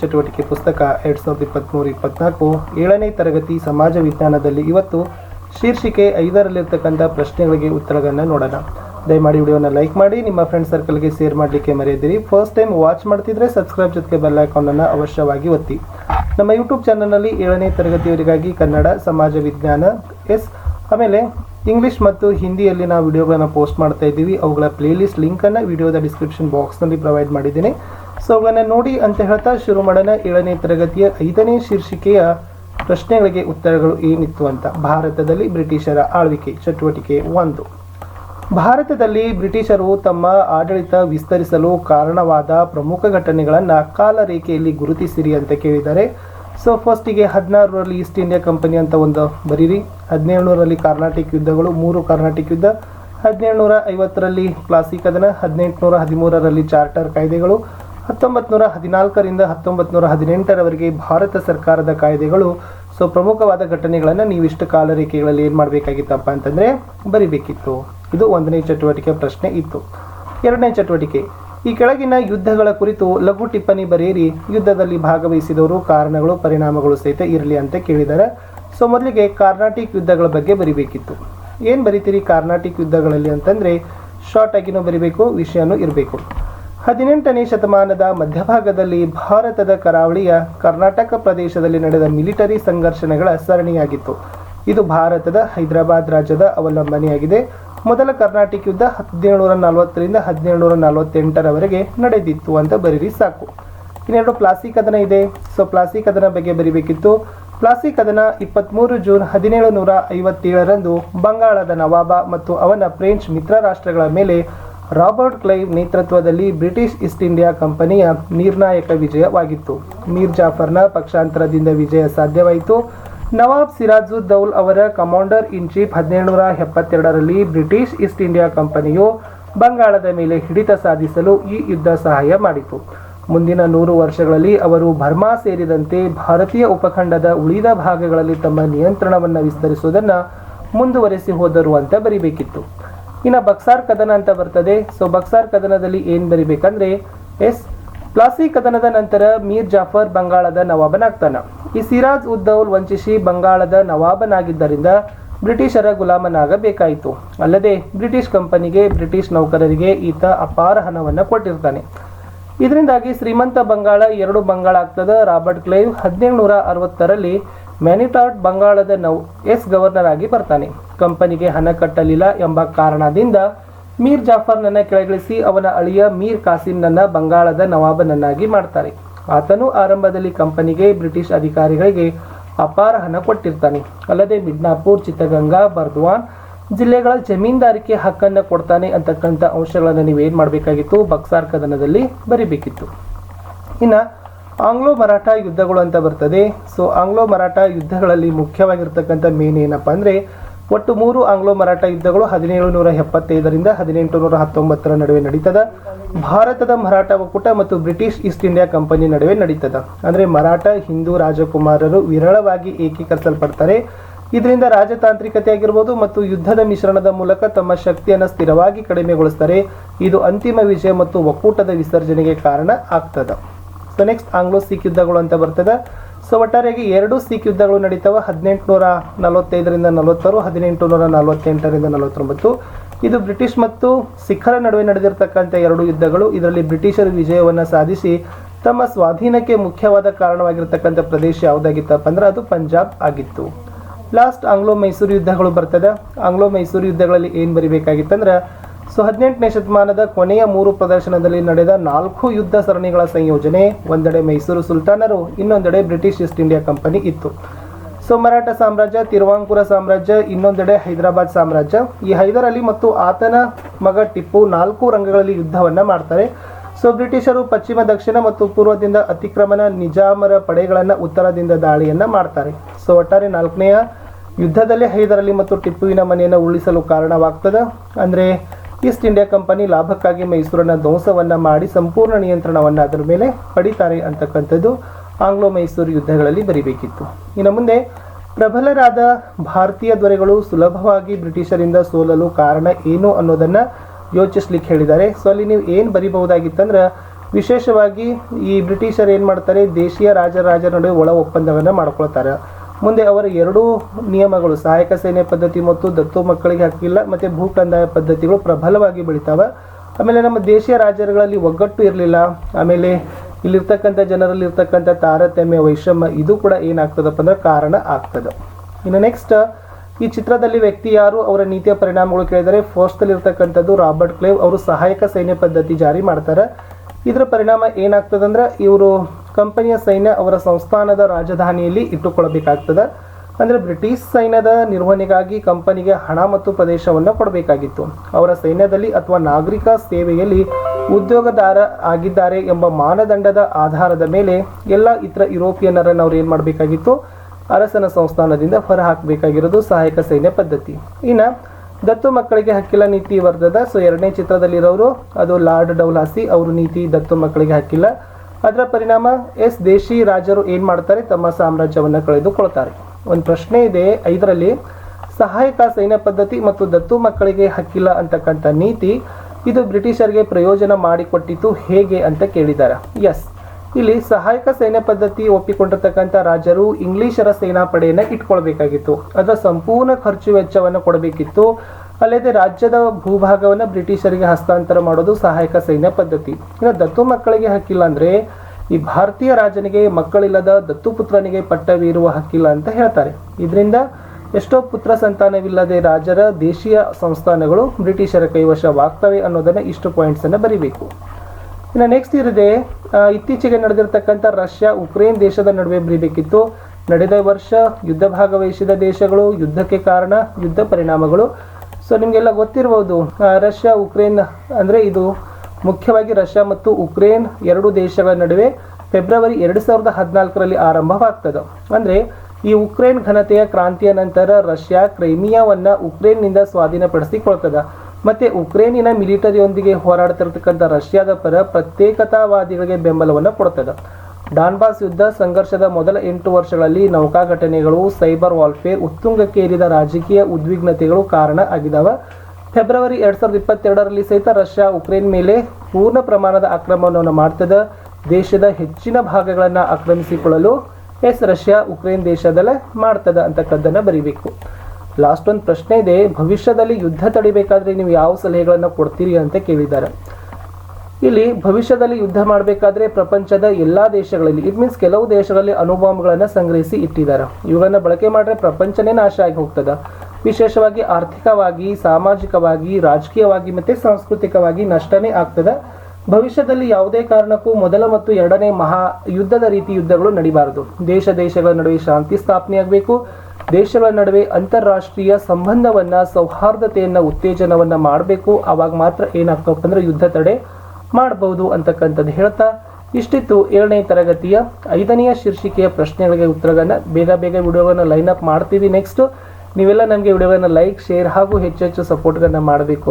ಚಟುವಟಿಕೆ ಪುಸ್ತಕ ಎರಡ್ ಸಾವಿರದ ಇಪ್ಪತ್ತ್ಮೂರು ಇಪ್ಪತ್ನಾಲ್ಕು ಏಳನೇ ತರಗತಿ ಸಮಾಜ ವಿಜ್ಞಾನದಲ್ಲಿ ಇವತ್ತು ಶೀರ್ಷಿಕೆ ಐದರಲ್ಲಿರ್ತಕ್ಕಂಥ ಪ್ರಶ್ನೆಗಳಿಗೆ ಉತ್ತರಗಳನ್ನು ನೋಡೋಣ. ದಯಮಾಡಿ ವಿಡಿಯೋನ ಲೈಕ್ ಮಾಡಿ, ನಿಮ್ಮ ಫ್ರೆಂಡ್ ಸರ್ಕಲ್ಗೆ ಶೇರ್ ಮಾಡಲಿಕ್ಕೆ ಮರೆಯದಿರಿ. ಫಸ್ಟ್ ಟೈಮ್ ವಾಚ್ ಮಾಡ್ತಿದ್ರೆ ಸಬ್ಸ್ಕ್ರೈಬ್ ಜೊತೆಗೆ ಬೆಲ್ ಐಕಾನನ್ನು ಅವಶ್ಯವಾಗಿ ಒತ್ತಿ. ನಮ್ಮ ಯೂಟ್ಯೂಬ್ ಚಾನಲ್ನಲ್ಲಿ ಏಳನೇ ತರಗತಿಯವರಿಗಾಗಿ ಕನ್ನಡ, ಸಮಾಜ ವಿಜ್ಞಾನ, ಎಸ್, ಆಮೇಲೆ ಇಂಗ್ಲಿಷ್ ಮತ್ತು ಹಿಂದಿಯಲ್ಲಿ ನಾವು ವಿಡಿಯೋಗಳನ್ನು ಪೋಸ್ಟ್ ಮಾಡ್ತಾ ಇದ್ದೀವಿ. ಅವುಗಳ ಪ್ಲೇಲಿಸ್ಟ್ ಲಿಂಕನ್ನು ವಿಡಿಯೋದ ಡಿಸ್ಕ್ರಿಪ್ಷನ್ ಬಾಕ್ಸ್ನಲ್ಲಿ ಪ್ರೊವೈಡ್ ಮಾಡಿದ್ದೀನಿ. ಸೊ ಅವುಗಳನ್ನು ನೋಡಿ ಅಂತ ಹೇಳ್ತಾ ಶುರು ಮಾಡೋಣ. ಏಳನೇ ತರಗತಿಯ ಐದನೇ ಶೀರ್ಷಿಕೆಯ ಪ್ರಶ್ನೆಗಳಿಗೆ ಉತ್ತರಗಳು ಏನಿತ್ತು ಅಂತ. ಭಾರತದಲ್ಲಿ ಬ್ರಿಟಿಷರ ಆಳ್ವಿಕೆ ಚಟುವಟಿಕೆ ಒಂದು. ಭಾರತದಲ್ಲಿ ಬ್ರಿಟಿಷರು ತಮ್ಮ ಆಡಳಿತ ವಿಸ್ತರಿಸಲು ಕಾರಣವಾದ ಪ್ರಮುಖ ಘಟನೆಗಳನ್ನು ಕಾಲರೇಖೆಯಲ್ಲಿ ಗುರುತಿಸಿರಿ ಅಂತ ಕೇಳಿದ್ದಾರೆ. ಸೊ ಫಸ್ಟಿಗೆ ಹದಿನಾರರಲ್ಲಿ ಈಸ್ಟ್ ಇಂಡಿಯಾ ಕಂಪನಿ ಅಂತ ಒಂದು ಬರೀರಿ. ಹದಿನೇಳುನೂರರಲ್ಲಿ ಕರ್ನಾಟಕ ಯುದ್ಧಗಳು, ಮೂರು ಕರ್ನಾಟಕ ಯುದ್ಧ, ಹದಿನೇಳುನೂರ ಐವತ್ತರಲ್ಲಿ ಪ್ಲಾಸಿ ಅದನ್ನು ಹದಿನೆಂಟುನೂರ ಹದಿಮೂರರಲ್ಲಿ ಚಾರ್ಟರ್ ಕಾಯ್ದೆಗಳು ಹತ್ತೊಂಬತ್ತು ನೂರ ಹದಿನಾಲ್ಕರಿಂದ ಹತ್ತೊಂಬತ್ತು ನೂರ ಹದಿನೆಂಟರವರೆಗೆ ಭಾರತ ಸರ್ಕಾರದ ಕಾಯ್ದೆಗಳು. ಸೊ ಪ್ರಮುಖವಾದ ಘಟನೆಗಳನ್ನು ನೀವಿಷ್ಟು ಕಾಲರೇಖೆಗಳಲ್ಲಿ ಏನು ಮಾಡಬೇಕಾಗಿತ್ತಪ್ಪ ಅಂತಂದರೆ ಬರಿಬೇಕಿತ್ತು. ಇದು ಒಂದನೇ ಚಟುವಟಿಕೆ ಪ್ರಶ್ನೆ ಇತ್ತು. ಎರಡನೇ ಚಟುವಟಿಕೆ, ಈ ಕೆಳಗಿನ ಯುದ್ಧಗಳ ಕುರಿತು ಲಘು ಟಿಪ್ಪಣಿ ಬರೆಯಿರಿ. ಯುದ್ಧದಲ್ಲಿ ಭಾಗವಹಿಸಿದವರು ಕಾರಣಗಳು, ಪರಿಣಾಮಗಳು ಸಹಿತ ಇರಲಿ ಅಂತ ಕೇಳಿದ್ದಾರೆ ಸೊ ಮೊದಲಿಗೆ ಕಾರ್ನಾಟಿಕ್ ಯುದ್ಧಗಳ ಬಗ್ಗೆ ಬರಿಬೇಕಿತ್ತು. ಏನು ಬರಿತೀರಿ ಕಾರ್ನಾಟಿಕ್ ಯುದ್ಧಗಳಲ್ಲಿ ಅಂತಂದರೆ ಶಾರ್ಟ್ ಆಗಿನೂ ಬರಿಬೇಕು, ವಿಷಯನೂ ಇರಬೇಕು. ಹದಿನೆಂಟನೇ ಶತಮಾನದ ಮಧ್ಯಭಾಗದಲ್ಲಿ ಭಾರತದ ಕರಾವಳಿಯ ಕರ್ನಾಟಕ ಪ್ರದೇಶದಲ್ಲಿ ನಡೆದ ಮಿಲಿಟರಿ ಸಂಘರ್ಷಣೆಗಳ ಸರಣಿಯಾಗಿತ್ತು. ಇದು ಭಾರತದ ಹೈದರಾಬಾದ್ ರಾಜ್ಯದ ಅವಲಂಬನೆಯಾಗಿದೆ. ಮೊದಲ ಕರ್ನಾಟಕ ಯುದ್ಧ ಹದಿನೇಳುನೂರ ನಲವತ್ತರಿಂದ ಹದಿನೇಳುನೂರ ನಲವತ್ತೆಂಟರವರೆಗೆ ನಡೆದಿತ್ತು ಅಂತ ಬರೀರಿ ಸಾಕು. ಇನ್ನೆರಡು ಪ್ಲಾಸಿ ಕದನ ಇದೆ. ಸೊ ಪ್ಲಾಸಿ ಕದನ ಬಗ್ಗೆ ಬರೀಬೇಕಿತ್ತು. ಪ್ಲಾಸಿ ಕದನ ಇಪ್ಪತ್ತ್ಮೂರು ಜೂನ್ ಹದಿನೇಳು ನೂರ ಐವತ್ತೇಳರಂದು ಬಂಗಾಳದ ನವಾಬ ಮತ್ತು ಅವನ ಫ್ರೆಂಚ್ ಮಿತ್ರ ರಾಷ್ಟ್ರಗಳ ಮೇಲೆ ರಾಬರ್ಟ್ ಕ್ಲೈವ್ ನೇತೃತ್ವದಲ್ಲಿ ಬ್ರಿಟಿಷ್ ಈಸ್ಟ್ ಇಂಡಿಯಾ ಕಂಪನಿಯ ನಿರ್ಣಾಯಕ ವಿಜಯವಾಗಿತ್ತು. ಮೀರ್ ಜಾಫರ್ನ ಪಕ್ಷಾಂತರದಿಂದ ವಿಜಯ ಸಾಧ್ಯವಾಯಿತು. ನವಾಬ್ ಸಿರಾಜುದ್ದೌಲ್ ಅವರ ಕಮಾಂಡರ್ ಇನ್ ಚೀಫ್ ಹದಿನೇಳುನೂರ ಎಪ್ಪತ್ತೆರಡರಲ್ಲಿ ಬ್ರಿಟಿಷ್ ಈಸ್ಟ್ ಇಂಡಿಯಾ ಕಂಪನಿಯು ಬಂಗಾಳದ ಮೇಲೆ ಹಿಡಿತ ಸಾಧಿಸಲು ಈ ಯುದ್ಧ ಸಹಾಯ ಮಾಡಿತು. ಮುಂದಿನ ನೂರು ವರ್ಷಗಳಲ್ಲಿ ಅವರು ಬರ್ಮಾ ಸೇರಿದಂತೆ ಭಾರತೀಯ ಉಪಖಂಡದ ಉಳಿದ ಭಾಗಗಳಲ್ಲಿ ತಮ್ಮ ನಿಯಂತ್ರಣವನ್ನು ವಿಸ್ತರಿಸುವುದನ್ನು ಮುಂದುವರೆಸಿ ಹೋದರು ಅಂತ ಬರಿಬೇಕಿತ್ತು. ಇನ್ನು ಬಕ್ಸಾರ್ ಕದನ ಅಂತ ಬರ್ತದೆ. ಸೊ ಬಕ್ಸಾರ್ ಕದನದಲ್ಲಿ ಏನು ಬರಿಬೇಕಂದ್ರೆ, ಎಸ್, ಪ್ಲಾಸಿ ಕದನದ ನಂತರ ಮೀರ್ ಜಾಫರ್ ಬಂಗಾಳದ ನವಾಬನಾಗ್ತಾನ ಈ ಸಿರಾಜ್ ಉದ್ದೌಲ್ ವಂಚಿಸಿ ಬಂಗಾಳದ ನವಾಬನಾಗಿದ್ದರಿಂದ ಬ್ರಿಟಿಷರ ಗುಲಾಮನಾಗಬೇಕಾಯಿತು. ಅಲ್ಲದೆ ಬ್ರಿಟಿಷ್ ಕಂಪನಿಗೆ, ಬ್ರಿಟಿಷ್ ನೌಕರರಿಗೆ ಈತ ಅಪಾರ ಹಣವನ್ನು ಕೊಟ್ಟಿರ್ತಾನೆ. ಇದರಿಂದಾಗಿ ಶ್ರೀಮಂತ ಬಂಗಾಳ ಎರಡು ಬಂಗಾಳ ಆಗ್ತದ ರಾಬರ್ಟ್ ಕ್ಲೈವ್ ಹದಿನೇಳು ನೂರ ಅರವತ್ತರಲ್ಲಿ ಮ್ಯಾನಿಟಾಟ್ ಬಂಗಾಳದ ನೌ ಎಸ್ ಗವರ್ನರ್ ಆಗಿ ಬರ್ತಾನೆ. ಕಂಪನಿಗೆ ಹಣ ಕಟ್ಟಲಿಲ್ಲ ಎಂಬ ಕಾರಣದಿಂದ ಮೀರ್ ಜಾಫರ್ನನ್ನ ಕೆಳಗಿಳಿಸಿ ಅವನ ಅಳಿಯ ಮೀರ್ ಕಾಸಿಂನನ್ನ ಬಂಗಾಳದ ನವಾಬನನ್ನಾಗಿ ಮಾಡ್ತಾರೆ. ಆತನು ಆರಂಭದಲ್ಲಿ ಕಂಪನಿಗೆ ಬ್ರಿಟಿಷ್ ಅಧಿಕಾರಿಗಳಿಗೆ ಅಪಾರ ಹಣ ಕೊಟ್ಟಿರ್ತಾನೆ. ಅಲ್ಲದೆ ಮಿಡ್ನಾಪುರ್, ಚಿತ್ತಗಂಗಾ ಬರ್ದ್ವಾನ್ ಜಿಲ್ಲೆಗಳ ಜಮೀನ್ದಾರಿಕೆ ಹಕ್ಕನ್ನು ಕೊಡ್ತಾನೆ ಅಂತಕ್ಕಂಥ ಅಂಶಗಳನ್ನು ನೀವೇನು ಮಾಡಬೇಕಾಗಿತ್ತು? ಬಕ್ಸಾರ್ ಕದನದಲ್ಲಿ ಬರಿಬೇಕಿತ್ತು. ಇನ್ನು ಆಂಗ್ಲೋ ಮರಾಠ ಯುದ್ಧಗಳು ಅಂತ ಬರ್ತದೆ. ಸೊ ಆಂಗ್ಲೋ ಮರಾಠ ಯುದ್ಧಗಳಲ್ಲಿ ಮುಖ್ಯವಾಗಿರ್ತಕ್ಕಂಥ ಮೇನ್ ಏನಪ್ಪ ಅಂದರೆ, ಒಟ್ಟು ಮೂರು ಆಂಗ್ಲೋ ಮರಾಠ ಯುದ್ಧಗಳು ಹದಿನೇಳು ನೂರ ಎಪ್ಪತ್ತೈದರಿಂದ ಹದಿನೆಂಟು ನೂರ ಹತ್ತೊಂಬತ್ತರ ನಡುವೆ ನಡೀತದ. ಭಾರತದ ಮರಾಠ ಒಕ್ಕೂಟ ಮತ್ತು ಬ್ರಿಟಿಷ್ ಈಸ್ಟ್ ಇಂಡಿಯಾ ಕಂಪನಿ ನಡುವೆ ನಡೀತದ. ಅಂದರೆ ಮರಾಠ, ಹಿಂದೂ ರಾಜಕುಮಾರರು ವಿರಳವಾಗಿ ಏಕೀಕರಿಸಲ್ಪಡ್ತಾರೆ. ಇದರಿಂದ ರಾಜತಾಂತ್ರಿಕತೆ ಆಗಿರ್ಬೋದು ಮತ್ತು ಯುದ್ಧದ ಮಿಶ್ರಣದ ಮೂಲಕ ತಮ್ಮ ಶಕ್ತಿಯನ್ನು ಸ್ಥಿರವಾಗಿ ಕಡಿಮೆಗೊಳಿಸ್ತಾರೆ. ಇದು ಅಂತಿಮ ವಿಜಯ ಮತ್ತು ಒಕ್ಕೂಟದ ವಿಸರ್ಜನೆಗೆ ಕಾರಣ ಆಗ್ತದ. ಸೊ ನೆಕ್ಸ್ಟ್ ಆಂಗ್ಲೋ ಸಿಖ್ ಯುದ್ಧಗಳು ಅಂತ ಬರ್ತದೆ. ಸೊ ಒಟ್ಟಾರೆಯಾಗಿ ಎರಡು ಸಿಖ್ ಯುದ್ಧಗಳು ನಡೀತಾವೆ. ಹದಿನೆಂಟುನೂರ ನಲವತ್ತೈದರಿಂದ ನಲವತ್ತಾರು ಹದಿನೆಂಟು ನೂರ ನಲವತ್ತೆಂಟರಿಂದ ನಲವತ್ತೊಂಬತ್ತು. ಇದು ಬ್ರಿಟಿಷ್ ಮತ್ತು ಸಿಖ್ಖರ ನಡುವೆ ನಡೆದಿರತಕ್ಕಂಥ ಎರಡು ಯುದ್ಧಗಳು. ಇದರಲ್ಲಿ ಬ್ರಿಟಿಷರು ವಿಜಯವನ್ನು ಸಾಧಿಸಿ ತಮ್ಮ ಸ್ವಾಧೀನಕ್ಕೆ ಮುಖ್ಯವಾದ ಕಾರಣವಾಗಿರ್ತಕ್ಕಂಥ ಪ್ರದೇಶ ಯಾವುದಾಗಿತ್ತಪ್ಪ ಅಂದ್ರೆ ಅದು ಪಂಜಾಬ್ ಆಗಿತ್ತು. ಲಾಸ್ಟ್ ಆಂಗ್ಲೋ ಮೈಸೂರು ಯುದ್ಧಗಳು ಬರ್ತದೆ. ಆಂಗ್ಲೋ ಮೈಸೂರು ಯುದ್ಧಗಳಲ್ಲಿ ಏನು ಬರಿಬೇಕಾಗಿತ್ತಂದ್ರೆ ಸೊ ಹದಿನೆಂಟನೇ ಶತಮಾನದ ಕೊನೆಯ ಮೂರು ಪ್ರದರ್ಶನದಲ್ಲಿ ನಡೆದ ನಾಲ್ಕು ಯುದ್ಧ ಸರಣಿಗಳ ಸಂಯೋಜನೆ, ಒಂದೆಡೆ ಮೈಸೂರು ಸುಲ್ತಾನರು, ಇನ್ನೊಂದೆಡೆ ಬ್ರಿಟಿಷ್ ಈಸ್ಟ್ ಇಂಡಿಯಾ ಕಂಪನಿ ಇತ್ತು. ಸೊ, ಮರಾಠ ಸಾಮ್ರಾಜ್ಯ, ತಿರುವಾಂಕುರ ಸಾಮ್ರಾಜ್ಯ, ಇನ್ನೊಂದೆಡೆ ಹೈದರಾಬಾದ್ ಸಾಮ್ರಾಜ್ಯ. ಈ ಹೈದರ್ ಅಲಿ ಮತ್ತು ಆತನ ಮಗ ಟಿಪ್ಪು ನಾಲ್ಕು ರಂಗಗಳಲ್ಲಿ ಯುದ್ಧವನ್ನು ಮಾಡ್ತಾರೆ. ಸೊ, ಬ್ರಿಟಿಷರು ಪಶ್ಚಿಮ, ದಕ್ಷಿಣ ಮತ್ತು ಪೂರ್ವದಿಂದ ಅತಿಕ್ರಮಣ ನಿಜಾಮರ ಪಡೆಗಳನ್ನು ಉತ್ತರದಿಂದ ದಾಳಿಯನ್ನು ಮಾಡ್ತಾರೆ. ಸೊ, ಒಟ್ಟಾರೆ ನಾಲ್ಕನೆಯ ಯುದ್ಧದಲ್ಲಿ ಹೈದರ್ ಮತ್ತು ಟಿಪ್ಪುವಿನ ಮನೆಯನ್ನು ಉಳಿಸಲು ಕಾರಣವಾಗ್ತದೆ? ಅಂದರೆ ಈಸ್ಟ್ ಇಂಡಿಯಾ ಕಂಪನಿ ಲಾಭಕ್ಕಾಗಿ ಮೈಸೂರನ್ನ ಧ್ವಂಸವನ್ನು ಮಾಡಿ ಸಂಪೂರ್ಣ ನಿಯಂತ್ರಣವನ್ನು ಅದರ ಮೇಲೆ ಪಡಿತಾರೆ ಅಂತಕ್ಕಂಥದ್ದು ಆಂಗ್ಲೋ ಮೈಸೂರು ಯುದ್ಧಗಳಲ್ಲಿ ಬರಿಬೇಕಿತ್ತು. ಇನ್ನು ಮುಂದೆ ಪ್ರಬಲರಾದ ಭಾರತೀಯ ದೊರೆಗಳು ಸುಲಭವಾಗಿ ಬ್ರಿಟಿಷರಿಂದ ಸೋಲಲು ಕಾರಣ ಏನು ಅನ್ನೋದನ್ನ ಯೋಚಿಸ್ಲಿಕ್ಕೆ ಹೇಳಿದ್ದಾರೆ. ಸೊ, ಅಲ್ಲಿ ನೀವು ಏನು ಬರಿಬಹುದಾಗಿತ್ತಂದ್ರೆ ವಿಶೇಷವಾಗಿ ಈ ಬ್ರಿಟಿಷರು ಏನು ಮಾಡ್ತಾರೆ, ದೇಶೀಯ ರಾಜ ರಾಜರ ನಡುವೆ ಒಳ ಒಪ್ಪಂದವನ್ನು ಮಾಡ್ಕೊಳ್ತಾರೆ. ಮುಂದೆ ಅವರ ಎರಡೂ ನಿಯಮಗಳು, ಸಹಾಯಕ ಸೇನೆ ಪದ್ಧತಿ ಮತ್ತು ದತ್ತು ಮಕ್ಕಳಿಗೆ ಹಕ್ಕಿಲ್ಲ, ಮತ್ತು ಭೂ ಕಂದಾಯ ಪದ್ಧತಿಗಳು ಪ್ರಬಲವಾಗಿ ಬೆಳಿತಾವೆ. ಆಮೇಲೆ ನಮ್ಮ ದೇಶೀಯ ರಾಜ್ಯಗಳಲ್ಲಿ ಒಗ್ಗಟ್ಟು ಇರಲಿಲ್ಲ. ಆಮೇಲೆ ಇಲ್ಲಿರ್ತಕ್ಕಂಥ ಜನರಲ್ಲಿ ಇರ್ತಕ್ಕಂಥ ತಾರತಮ್ಯ, ವೈಷಮ್ಯ, ಇದು ಕೂಡ ಏನಾಗ್ತದಪ್ಪ ಅಂದ್ರೆ ಕಾರಣ ಆಗ್ತದೆ. ಇನ್ನು ನೆಕ್ಸ್ಟ್ ಈ ಚಿತ್ರದಲ್ಲಿ ವ್ಯಕ್ತಿ ಯಾರು, ಅವರ ನೀತಿಯ ಪರಿಣಾಮಗಳು ಕೇಳಿದರೆ ಫೋರ್ಸ್ದಲ್ಲಿ ಇರ್ತಕ್ಕಂಥದ್ದು ರಾಬರ್ಟ್ ಕ್ಲೇವ್, ಅವರು ಸಹಾಯಕ ಸೈನ್ಯ ಪದ್ಧತಿ ಜಾರಿ ಮಾಡ್ತಾರೆ. ಇದರ ಪರಿಣಾಮ ಏನಾಗ್ತದಂದ್ರೆ ಇವರು ಕಂಪನಿಯ ಸೈನ್ಯ ಅವರ ಸಂಸ್ಥಾನದ ರಾಜಧಾನಿಯಲ್ಲಿ ಇಟ್ಟುಕೊಳ್ಳಬೇಕಾಗ್ತದೆ. ಅಂದರೆ ಬ್ರಿಟಿಷ್ ಸೈನ್ಯದ ನಿರ್ವಹಣೆಗಾಗಿ ಕಂಪನಿಗೆ ಹಣ ಮತ್ತು ಪ್ರದೇಶವನ್ನು ಕೊಡಬೇಕಾಗಿತ್ತು. ಅವರ ಸೈನ್ಯದಲ್ಲಿ ಅಥವಾ ನಾಗರಿಕ ಸೇವೆಯಲ್ಲಿ ಉದ್ಯೋಗದಾರ ಆಗಿದ್ದಾರೆ ಎಂಬ ಮಾನದಂಡದ ಆಧಾರದ ಮೇಲೆ ಎಲ್ಲ ಇತರ ಯುರೋಪಿಯನ್ನರನ್ನು ಅವ್ರು ಏನು ಮಾಡಬೇಕಾಗಿತ್ತು? ಅರಸನ ಸಂಸ್ಥಾನದಿಂದ ಹೊರಹಾಕಬೇಕಾಗಿರೋದು ಸಹಾಯಕ ಸೈನ್ಯ ಪದ್ಧತಿ. ಇನ್ನು ದತ್ತು ಮಕ್ಕಳಿಗೆ ಹಕ್ಕಿಲ್ಲ ನೀತಿ ವರ್ಧದ, ಸೊ ಎರಡನೇ ಚಿತ್ರದಲ್ಲಿರೋರು, ಅದು ಲಾರ್ಡ್ ಡೌಲಾಸಿ ಅವರು ನೀತಿ ದತ್ತು ಮಕ್ಕಳಿಗೆ ಹಕ್ಕಿಲ್ಲ. ಅದರ ಪರಿಣಾಮ ಎಸ್ ದೇಶಿ ರಾಜರು ಏನು ಮಾಡ್ತಾರೆ? ತಮ್ಮ ಸಾಮ್ರಾಜ್ಯವನ್ನು ಕಳೆದುಕೊಳ್ತಾರೆ. ಒಂದು ಪ್ರಶ್ನೆ ಇದೆ, ಐದರಲ್ಲಿ ಸಹಾಯಕ ಸೈನ್ಯ ಪದ್ಧತಿ ಮತ್ತು ದತ್ತು ಮಕ್ಕಳಿಗೆ ಹಕ್ಕಿಲ್ಲ ಅಂತಕ್ಕಂಥ ನೀತಿ ಇದು ಬ್ರಿಟಿಷರಿಗೆ ಪ್ರಯೋಜನ ಮಾಡಿಕೊಟ್ಟಿತು ಹೇಗೆ ಅಂತ ಕೇಳಿದ್ದಾರೆ ಎಸ್, ಇಲ್ಲಿ ಸಹಾಯಕ ಸೈನ್ಯ ಪದ್ಧತಿ ಒಪ್ಪಿಕೊಂಡಿರ್ತಕ್ಕಂಥ ರಾಜರು ಇಂಗ್ಲಿಷರ ಸೇನಾಪಡೆಯನ್ನು ಇಟ್ಕೊಳ್ಬೇಕಾಗಿತ್ತು. ಅದರ ಸಂಪೂರ್ಣ ಖರ್ಚು ವೆಚ್ಚವನ್ನು ಕೊಡಬೇಕಿತ್ತು. ಅಲ್ಲದೆ ರಾಜ್ಯದ ಭೂಭಾಗವನ್ನು ಬ್ರಿಟಿಷರಿಗೆ ಹಸ್ತಾಂತರ ಮಾಡೋದು ಸಹಾಯಕ ಸೈನ್ಯ ಪದ್ಧತಿ. ಇನ್ನು ದತ್ತು ಮಕ್ಕಳಿಗೆ ಹಕ್ಕಿಲ್ಲ ಅಂದರೆ ಈ ಭಾರತೀಯ ರಾಜನಿಗೆ ಮಕ್ಕಳಿಲ್ಲದ ದತ್ತುಪುತ್ರನಿಗೆ ಪಟ್ಟವೀರುವ ಹಕ್ಕಿಲ್ಲ ಅಂತ ಹೇಳ್ತಾರೆ. ಇದರಿಂದ ಎಷ್ಟೋ ಪುತ್ರ ಸಂತಾನವಿಲ್ಲದೆ ರಾಜರ ದೇಶೀಯ ಸಂಸ್ಥಾನಗಳು ಬ್ರಿಟಿಷರ ಕೈವಶವಾಗ್ತವೆ ಅನ್ನೋದನ್ನ ಇಷ್ಟು ಪಾಯಿಂಟ್ಸ್ ಬರೀಬೇಕು. ಇನ್ನು ನೆಕ್ಸ್ಟ್ ಇರದೆ ಇತ್ತೀಚೆಗೆ ನಡೆದಿರ್ತಕ್ಕಂಥ ರಷ್ಯಾ ಉಕ್ರೇನ್ ದೇಶದ ನಡುವೆ ಬರೀಬೇಕಿತ್ತು. ನಡೆದ ವರ್ಷ ಯುದ್ಧ ಭಾಗವಹಿಸಿದ ದೇಶಗಳು, ಯುದ್ಧಕ್ಕೆ ಕಾರಣ, ಯುದ್ಧ ಪರಿಣಾಮಗಳು. ಸೊ ನಿಮಗೆಲ್ಲ ಗೊತ್ತಿರ್ಬೋದು ರಷ್ಯಾ, ಉಕ್ರೇನ್, ಅಂದರೆ ಇದು ಮುಖ್ಯವಾಗಿ ರಷ್ಯಾ ಮತ್ತು ಉಕ್ರೇನ್ ಎರಡು ದೇಶಗಳ ನಡುವೆ ಫೆಬ್ರವರಿ ಎರಡು ಸಾವಿರದ ಹದಿನಾಲ್ಕರಲ್ಲಿ ಆರಂಭವಾಗ್ತದೆ. ಅಂದರೆ ಈ ಉಕ್ರೇನ್ ಘನತೆಯ ಕ್ರಾಂತಿಯ ನಂತರ ರಷ್ಯಾ ಕ್ರೈಮಿಯಾವನ್ನು ಉಕ್ರೇನ್ನಿಂದ ಸ್ವಾಧೀನಪಡಿಸಿಕೊಳ್ತದೆ. ಮತ್ತು ಉಕ್ರೇನಿನ ಮಿಲಿಟರಿಯೊಂದಿಗೆ ಹೋರಾಡ್ತಿರ್ತಕ್ಕಂಥ ರಷ್ಯಾದ ಪರ ಪ್ರತ್ಯೇಕತಾವಾದಿಗಳಿಗೆ ಬೆಂಬಲವನ್ನು ಕೊಡ್ತದೆ. ಡಾನ್ಬಾಸ್ ಯುದ್ಧ ಸಂಘರ್ಷದ ಮೊದಲ ಎಂಟು ವರ್ಷಗಳಲ್ಲಿ ನೌಕಾ ಘಟನೆಗಳು ಸೈಬರ್ ವಾಲ್ಫೇರ್ ಉತ್ತುಂಗಕ್ಕೆ ಏರಿದ ರಾಜಕೀಯ ಉದ್ವಿಗ್ನತೆಗಳು ಕಾರಣ ಆಗಿದಾವೆ. ಫೆಬ್ರವರಿ ಎರಡ್ ಸಾವಿರದ ಇಪ್ಪತ್ತೆರಡರಲ್ಲಿ ಸಹಿತ ರಷ್ಯಾ, ಉಕ್ರೇನ್ ಮೇಲೆ ಪೂರ್ಣ ಪ್ರಮಾಣದ ಆಕ್ರಮಣವನ್ನು ಮಾಡ್ತದೆ. ದೇಶದ ಹೆಚ್ಚಿನ ಭಾಗಗಳನ್ನು ಆಕ್ರಮಿಸಿಕೊಳ್ಳಲು ಎಸ್ ರಷ್ಯಾ, ಉಕ್ರೇನ್ ದೇಶದಲ್ಲೇ ಮಾಡ್ತದ ಅಂತಕ್ಕದ್ದನ್ನು ಬರಿಬೇಕು. ಲಾಸ್ಟ್ ಒಂದು ಪ್ರಶ್ನೆ ಇದೆ. ಭವಿಷ್ಯದಲ್ಲಿ ಯುದ್ಧ ತಡಿಬೇಕಾದ್ರೆ ನೀವು ಯಾವ ಸಲಹೆಗಳನ್ನು ಕೊಡ್ತೀರಿ ಅಂತ ಕೇಳಿದ್ದಾರೆ. ಇಲ್ಲಿ ಭವಿಷ್ಯದಲ್ಲಿ ಯುದ್ಧ ಮಾಡಬೇಕಾದ್ರೆ ಪ್ರಪಂಚದ ಎಲ್ಲಾ ದೇಶಗಳಲ್ಲಿ ಇಟ್ ಮೀನ್ಸ್ ಕೆಲವು ದೇಶಗಳಲ್ಲಿ ಅಣುಬಾಂಬ್ಗಳನ್ನು ಸಂಗ್ರಹಿಸಿ ಇಟ್ಟಿದ್ದಾರೆ. ಇವುಗಳನ್ನ ಬಳಕೆ ಮಾಡಿದ್ರೆ ಪ್ರಪಂಚನೇ ನಾಶ ಆಗಿ ಹೋಗ್ತದ. ವಿಶೇಷವಾಗಿ ಆರ್ಥಿಕವಾಗಿ, ಸಾಮಾಜಿಕವಾಗಿ, ರಾಜಕೀಯವಾಗಿ ಮತ್ತೆ ಸಾಂಸ್ಕೃತಿಕವಾಗಿ ನಷ್ಟನೇ ಆಗ್ತದೆ. ಭವಿಷ್ಯದಲ್ಲಿ ಯಾವುದೇ ಕಾರಣಕ್ಕೂ ಮೊದಲ ಮತ್ತು ಎರಡನೇ ಮಹಾ ಯುದ್ಧದ ರೀತಿ ಯುದ್ಧಗಳು ನಡಿಬಾರದು. ದೇಶ ದೇಶಗಳ ನಡುವೆ ಶಾಂತಿ ಸ್ಥಾಪನೆಯಾಗಬೇಕು ದೇಶಗಳ ನಡುವೆ ಅಂತಾರಾಷ್ಟ್ರೀಯ ಸಂಬಂಧವನ್ನು, ಸೌಹಾರ್ದತೆಯನ್ನ, ಉತ್ತೇಜನವನ್ನ ಮಾಡಬೇಕು. ಅವಾಗ ಮಾತ್ರ ಏನಾಗ್ತಪ್ಪ ಅಂದ್ರೆ ಯುದ್ಧ ತಡೆ. ಮಾಡಬಹುದು ಅಂತಕ್ಕಂಥದ್ದು ಹೇಳ್ತಾ, ಇಷ್ಟಿತ್ತು ಏಳನೇ ತರಗತಿಯ ಐದನೆಯ ಶೀರ್ಷಿಕೆಯ ಪ್ರಶ್ನೆಗಳಿಗೆ ಉತ್ತರಗಳನ್ನು ಬೇಗ ಬೇಗ ವಿಡಿಯೋಗಳನ್ನು ಲೈನ್ ಅಪ್ ಮಾಡ್ತೀವಿ ನೆಕ್ಸ್ಟ್ ನೀವೆಲ್ಲ ನಮಗೆ ವಿಡಿಯೋಗಳನ್ನ ಲೈಕ್ ಶೇರ್ ಹಾಗೂ ಹೆಚ್ಚು ಹೆಚ್ಚು ಸಪೋರ್ಟ್ಗಳನ್ನು ಮಾಡಬೇಕು ಅಂತ